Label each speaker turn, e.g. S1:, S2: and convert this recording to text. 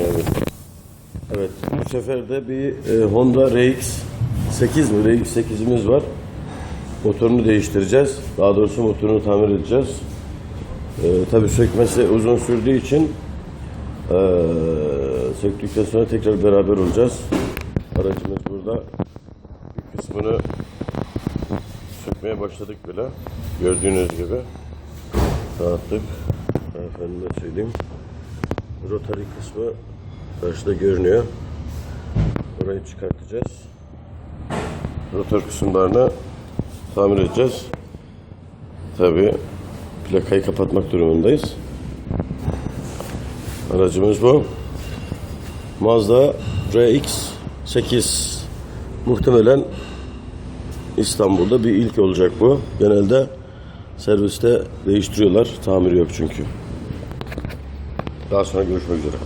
S1: Evet. Evet. Bu sefer de bir e, Honda RX 8 mi? RX 8'imiz var. Motorunu değiştireceğiz. Daha doğrusu motorunu tamir edeceğiz. E, tabii sökmesi uzun sürdüğü için e, söktükten sonra tekrar beraber olacağız. Aracımız burada. Bir kısmını sökmeye başladık bile. Gördüğünüz gibi. Dağıttık. Efendime söyleyeyim. Rotary kısmı karşıda görünüyor. Orayı çıkartacağız. Rotor kısımlarını tamir edeceğiz. Tabi plakayı kapatmak durumundayız. Aracımız bu. Mazda RX-8 muhtemelen İstanbul'da bir ilk olacak bu. Genelde serviste değiştiriyorlar. Tamiri yok çünkü. Daha sonra görüşmek üzere.